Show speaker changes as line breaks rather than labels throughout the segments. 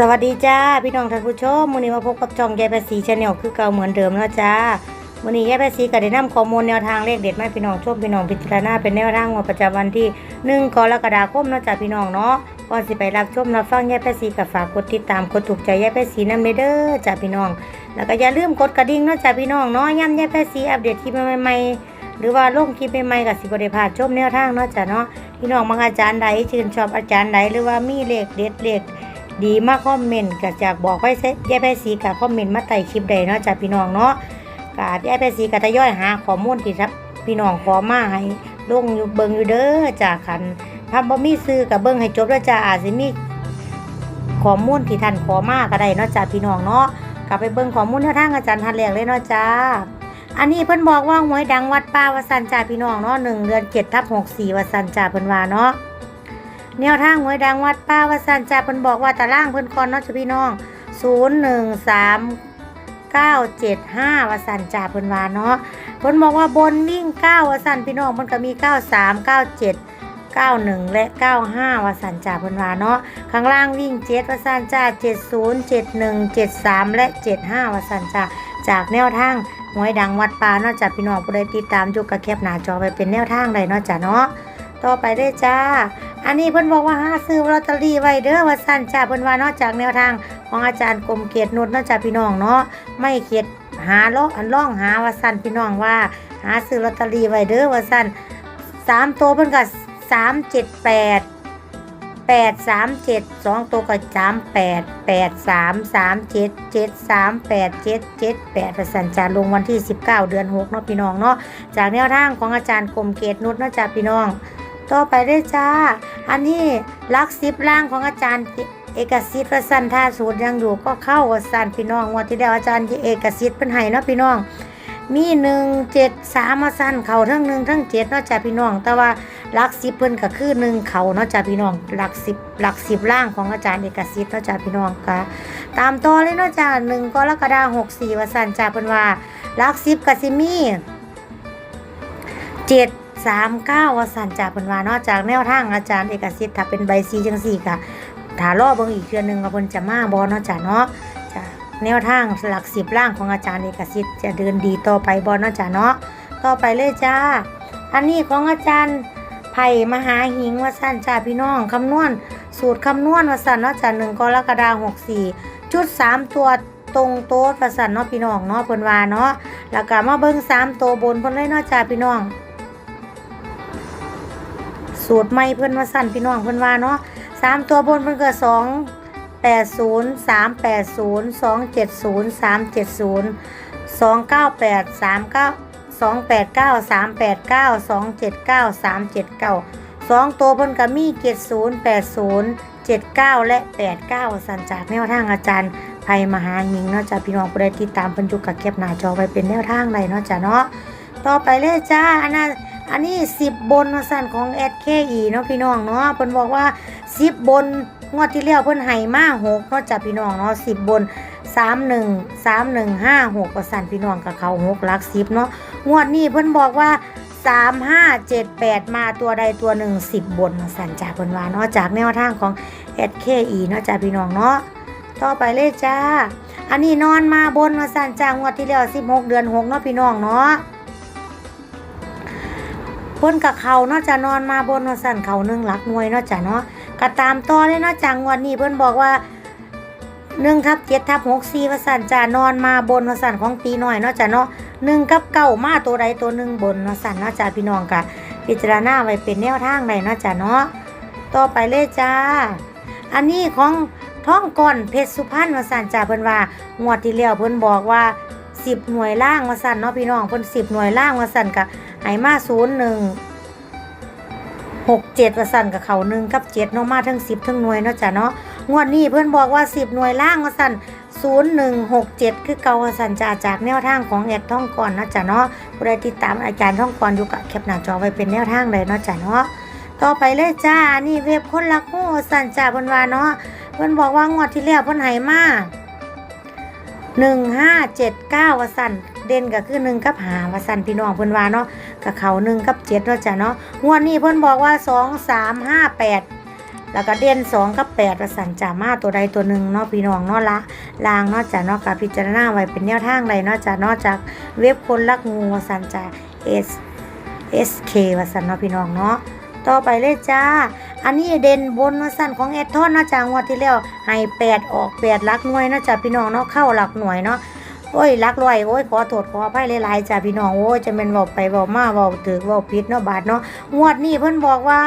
สวัสดีจ้าพี่น้องท่านผู้ชมมื้อนี้มาพบกับช่องแยายภาษีชาแนลคือเก่าเหมือนเดิมแล้วจ้ามื้อนี้แยายภาษีก็ได้นำข้อมูลแนวทางเลขเด็ดมาพี่น้องชมพี่น้องพิจารณาเป็นแนวทางงวดประจำวันที่ 1 กรกฎาคมเนาะจ้าพี่น้องเนาะก่อนสิไปรับชมรับฟังแยายภาษีก็ฝากกดติดตามกดถูกใจแยายภาษีนำเด้อจ้าพี่น้อง แล้วก็อย่าลืมกดกระดิ่งเนาะจ้าพี่น้องเนาะย้ำแยายภาษีอัปเดตคลิปใหม่ๆหรือว่าลงคลิปใหม่ๆก็สิบ่ได้พลาดชมแนวทางเนาะจ้าเนาะพี่น้องบางอาจารย์ใดชื่นชอบอาจารย์ใดหรือว่ามีเลขเด็ดเลข ดีมากคอมเมนต์ก็จากบอกไว้เซยายแพรสีกับคอมเมนต์มาใต้คลิปใดเนาะจากพี่น้องเนาะกาดยายแพสีก็ทยอยหาข้อมูลที่ครับพี่น้องขอมาให้ลงอยู่เบิงอยู่เด้อจากคันถ้าบ่มีซื้อกับเบิงให้จบแล้วจ้าอาจสิมีข้อมูลที่ท่านขอมาก็ได้เนาะจากพี่น้องเนาะกลับไปเบิงข้อมูลแนวทางอาจารย์ทันแรกเลยเนาะจ้าอันนี้เพิ่นบอกว่าหวยดังวัดป่าวสันจ่าพี่น้องเนาะ1เดือน7ทับ64วสันจ่าเพิ่นว่าเนาะ แนวทางหวยดังวัดป้าวสันจ่าเพิ่นบอกว่าตารางเพิ่นก่อนเนาะจ้ะพี่น้อง 0 1 3 9 7 5วสันจ่าเพิ่นว่าเนาะเพิ่นบอกว่าบนวิ่ง9วสันพี่น้องมันก็มี 9 3 9 7 91 และ 95วสันจ่าเพิ่นว่าเนาะข้างล่างวิ่ง7วสันจ่า70 71 73 และ 75วสันจ่าจากแนวทางหวยดังวัดป่าเนาะจ้ะพี่น้องผู้ใดติดตามอยู่กับแคปหน้าจอไปเป็นแนวทางใดเนาะจ้ะเนาะต่อไปได้จ้า อันนี้เพิ่นบอกว่าหาซื้อลอตเตอรี่ไว้เด้อว่าสั่นจ้าเพิ่นว่านอกจากแนวทางของอาจารย์กรมเกียรตินุชนอกจากพี่น้องเนาะไม่เกียรติหาล่ออันล่องหาว่าสั่นพี่น้องว่า หาซื้อลอตเตอรี่ไว้เด้อว่าสั่นสามตัวเพิ่นก็สามเจ็ดแปดแปดสามเจ็ดสองตัวก็สามแปดแปดสามสามเจ็ดเจ็ดสามแปดเจ็ดเจ็ดแปดประสันจารลงวันที่สิบเก้าเดือนหกเนาะพี่น้องเนาะจากแนวทางของอาจารย์กรมเกตนุชเนาะจากพี่น้อง ต่อไปได้จ้า อันนี้ลักซิบล่างของอาจารย์เอกสิทธิ์ประสันท่าสูตรยังอยู่ก็เข้าวัสันพี่น้องวันที่แล้วอาจารย์เอกสิทธิ์เป็นไห้เนาะพี่น้อง มีหนึ่งเจ็ดสามมาสั้นเข่าทั้งหนึ่งทั้งเจ็ดเนาะจ้าพี่น้อง แต่ว่าลักสิบเพิ่นก็คือหนึ่งเข่าเนาะจ้าพี่น้องหลักสิบหลักสิบล่างของอาจารย์เอกสิทธิ์เนาะจ้าพี่น้องก็ตามต่อเลยเนาะจ้าหนึ่งกรกฎาหกสี่วสันจ้าเพิ่นว่าลักสิบกสิมีเจ็ด สามเก้าวสันจากเพิ่นว่านอกจากแนวทางอาจารย์เอกสิทธิ์ถ้าเป็นใบซีจังสี่ค่ะถ้ารอเบิ่งอีกเทื่อหนึงว่าเพิ่นจะมาบ่เนาะจ้ะเนาะจะแนวทางหลักสิบล่างของอาจารย์เอกสิทธิ์จะเดินดีต่อไปบ่เนาะจ้ะเนาะต่อไปเลยจ้า อันนี้ของอาจารย์ไผ่มหาหิงว่าสั่นจ้าพี่น้องคำนวณสูตรคำนวณว่าสั่นเนาะจ้ะหนึ่งกรกฎาคม64จุดสามตัวตรงโต๊ะวสั่นเนาะพี่น้องเนาะเพิ่นว่าเนาะแล้วก็มาเบิ่งสามตัวบนเพิ่นเลยเนาะจ้าพี่น้อง สูตรใหม่เพิ่อนว่าสั่นพี่น้องเพิ่อนว่าเนาะสามตัวบนเพิ่นก็สองแปดศูนย์สามแปดศูนย์สองเจ็ดศูนย์สามเจ็ดศูนย์สองเก้าแปดสามเก้าสองแปดเก้าสามแปดเก้าสองเจ็ดเก้าสามเจ็ดเก้าสองตัวเพิ่นก็มีเจ็ดศูนย์แปดศูนย์เจ็ดเก้าและแปดเก้าสันจากแนวทางอาจารย์ไพมหาหิงเนาะจ้ะพี่น้องผู้ใดติดตามเพิ่นอยู่กับแคปหน้าจอไว้เป็นแนวทางใดเนาะจ้ะเนาะต่อไปเลยจ้าอันนั้น อันนี้สิบบนสั่นของ SKE เนาะพี่น้องเนาะเพิ่นบอกว่าสิบบนงวดที่แล้วเพิ่นให้มาหกเนาะจ้ะพี่น้องเนาะสิบบนสามหนึ่งสามหนึ่งห้าหกสั่นพี่น้องกับเขาหกลักสิบเนาะงวดนี้เพิ่นบอกว่าสามห้าเจ็ดแปดมาตัวใดตัวหนึ่งสิบบนสั่นจากเพิ่นว่าเนาะจากแนวทางของ SKE เนาะจ้ะพี่น้องเนาะต่อไปเลยจ้า อันนี้นอนมาบนมาสั่นจากงวดที่แล้วสิบหกเดือนหกเนาะพี่น้องเนาะ พ้นกับเขาเนาะจะนอนมาบนนาะสั่นเขาหนึ่งหลักหน่วยเนาะจ้ะเนาะก็ตามต่อเลยเนาะจังวันนี้เพิ่นบอกว่าหนึ่งทับเจ็ดทับหกสี่ว่าสั่นจะนอนมาบนว่าสั่นของตีหน่อยเนาะจ้ะเนาะหนึ่งกับเก้ามาตัวใดตัวหนึ่งบนเนาสั่นเนาะจ้ะพี่น้องกะพิจารณาไว้เป็นแนวทางใดเนาะจ้ะเนาะต่อไปเลยจ้า อันนี้ของท้องก่อนเพชรสุพรรณว่าสันจ้ะเพิ่นว่างวดที่แล้วเพิ่นบอกว่าสิบหน่วยล่างว่าสันเนาะพี่น้องเพิ่นสิบหน่วยล่างว่าสันกะ ไหมาศูนย์หนึ่งหกเจ็ดว่าสั่นกับเขาหนึ่งกับเจ็ดเนาะมาทั้งสิบทั้งหน่วยเนาะจ้ะเนาะงวดนี้เพื่อนบอกว่าสิบหน่วยล่างว่าสั่นศูนย์หนึ่งหกเจ็ดคือเก่าว่าสั่นจ่าจากแนวทางของแอดท่องก่อนเนาะจ้ะเนาะผู้ใดติดตามอาจารย์ท่องก่อนอยู่กับแคปหน้าจอไว้เป็นแนวทางเลยเนาะจ้ะเนาะต่อไปเลยจ้านี่เว็บคนรักโง่สั่นจ่าเพิ่นว่าเนาะเพิ่นบอกว่างวดที่แล้วเพิ่นห้มาหนึ่งห้าเจ็ดเก้าว่าสันเด่นก็คือหนึ่งกับหาว่าสันพี่น้องเพิ่นว่าเนาะ กับเขาหนึ่งกับเจ็ดเนาะจ้ะเนาะงวดนี้เพิ่นบอกว่าสองสามห้าแปดแล้วก็เด่นสองกับแปดประสันจ่ามาตัวใดตัวหนึ่งเนาะพี่น้องเนาะละลางเนอกจากเนาะกับพิจารณาไว้เป็นแนวทางใดเนอกจากนอกจากเว็บคนรักงูวสันจ่า S S K วสันเนาะพี่น้องเนาะต่อไปเลยจ้า อันนี้เด่นบนสันของแอทอนเนาะจางวดที่แล้วให้แปดออกแปดลักหน่วยเนาะจาพี่น้องเนาะเข้าหลักหน่วยเนาะ โอ้ยรักรวยโอ้ยขอโทษขออภัยหลายๆจ้าพี่น้องโอ้ยจะเป็นบอกไปบอกมาบอกถือบอกผิดเนาะบาทเนาะงวดนี้เพิ่นบอกว่า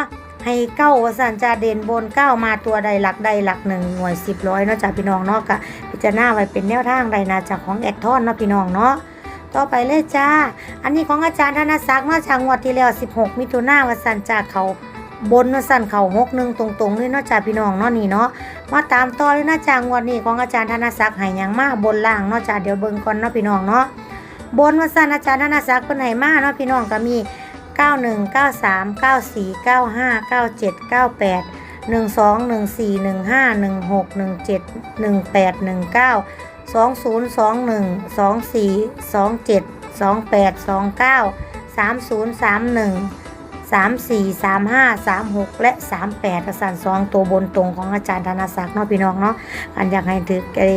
ให้เก้าสันจาเด่นบนเก้ามาตัวใดหลักใดหลักหนึ่งหน่วยสิบร้อยเนาะจ้าพี่น้องเนาะกะพิจารณาไว้เป็นแนวทางใดนาจากของแอดทอนเนาะพี่น้องเนาะต่อไปเลยจ้า อันนี้ของอาจารย์ธนศักดิ์เนาะจากงวดที่แล้ว 16 มิถุนายนว่าสันจาเขา บนว่าสันเข่าหกหนึ่งตรงๆเลยเนาะจ้าพี่น้องเนาะนี่เนาะมาตามต่อเลยนะจางวันนี้ของอาจารย์ธนศักดิ์ให้หยังมาบนล่างเนาะจ้าเดี๋ยวเบิ่งก่อนเนาะพี่น้องเนาะบนวันสันอาจารย์ธนศักดิ์เพิ่นให้มาเนาะพี่น้องก็มี 91 93 94 95 97 98 12 14 15 16 17 18 19 20 21 24 27 28 29 30 31 สามสี่สามห้าสามหกและสามแปดประสานสองตัวบนตรงของอาจารย์ธนศักดิ์เนาะพี่น้องเนาะอันอยากให้ถือไอ้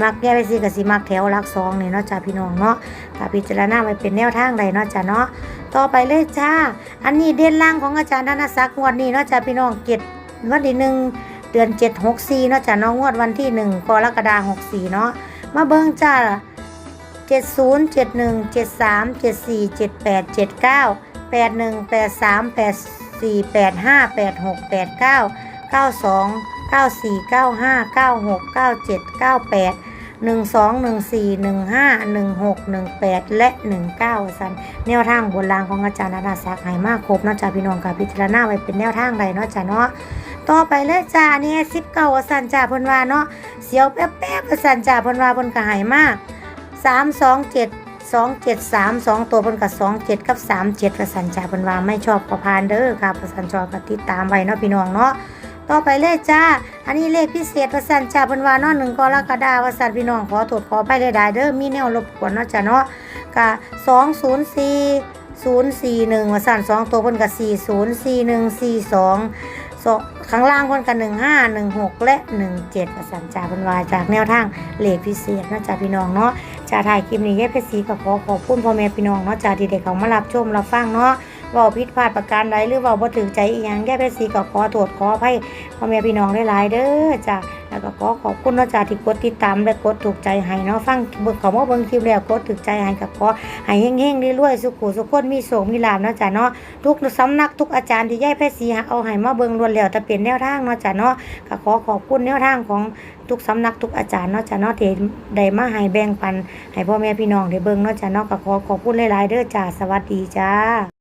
มักแย่ไปสิกับสิมักแถวรักสองเนี่ยเนาะจ้าพี่น้องเนาะกับพิจารณาไว้เป็นแนวทางใดเนาะจ้าเนาะต่อไปเลยจ้า อันนี้เด่นล่างของอาจารย์ธนศักดิ์งวดนี้เนาะจ้าพี่น้องเก็ดวันที่หนึ่งเดือนเจ็ดหกสี่เนาะจ้านาะงงวดวันที่หนึ่งกรกฎาหกสี่เนาะมาเบิ่งจ้าเจ็ดศูนย์เจ็ดหนึ่งเจ็ดสามเจ็ดสี่เจ็ดแปดเจ็ดเก้า แปดหนึ่งแปดสามแปดสี่แปดห้าแปดหกแปดเก้าเก้าสองเก้าสี่เก้าห้าเก้าหกเก้าเจ็ดเก้าแปดหนึ่งสองหนึ่งสี่หนึ่งห้าหนึ่งหกหนึ่งแปดและหนึ่งเก้าสันแนวทางบนรางของอาจารย์นาาศักดิ์ให้มากครบนาะจ้าพี่น้องกับพิจารณาไว้เป็นแนวทางใดเนาะจ้าเนาะต่อไปเลยจ้านี่สิบเก้าสันจ้าพนวาเนาะเสียวแป๊บๆสันจ้าพนวาพนก็ให้มากสามสองเจ็ด สองเจ็ดสามสองตัวเพิ่นกับสองเจ็ดกับสามเจ็ดประสันจ่าเพิ่นว่าไม่ชอบก็พานเด้อค่ะประสันชอกติดตามไว้เนาะพี่น้องเนาะต่อไปเลขจ้า อันนี้เลขพิเศษประสันจ่าเพิ่นว่าเนาะหนึ่งกรกฎาคมประสันพี่น้องขอโทษขอไปเลยได้เด้อมีแนวรบกวนเนาะจ้าเนาะกะสองศูนย์สี่ศูนย์สี่หนึ่งประสันสองตัวเพิ่นกับสี่ศูนย์สี่หนึ่งสี่สองสอง ข้างล่างคนกันหนึ่งห้าหนึ่งหกและหนึ่งเจ็ดสัญจาบรรวาจากแนวทางเลขพิเศษนะจากพี่น้องเนาะจ่าถ่ายคลิปนี้เย้เพชรศรีกับขอขอบคุณพ่อแม่พี่น้องเนาะจ่าที่เด็กเขามารับชมรับฟังเนาะว่าผิดพลาดประการใดหรือว่าบ่ถึงใจอีหยังแย่เพชรศรีกับขอโทษขออภัยพ่อแม่พี่น้องได้หลายเด้อจ่า แล้วก็ขอขอบคุณนาะจากที่กดติดตามและกดถูกใจให้เนาะฟังเบิ่งเขามาเบิ่งคลิปแล้วกดถูกใจให้กับขอให้เฮงๆรวยๆสุขุสุขคนมีโสมีลาภเนาะจ้าเนาะทุกสำนักทุกอาจารย์ที่ย่ายแพทย์สีเอาให้มาเบิ่งรวนแล้วแต่เป็นแนวทางเนาะจ้ะเนาะก็ขอขอบคุณแนวทางของทุกสำนักทุกอาจารย์เนาะจ้ะเนาะที่ได้มาให้แบ่งปันให้พ่อแม่พี่น้องได้เบิ่งเนาะจ้ะเนาะก็ขอขอบคุณหลายๆเด้อจ้าสวัสดีจ้า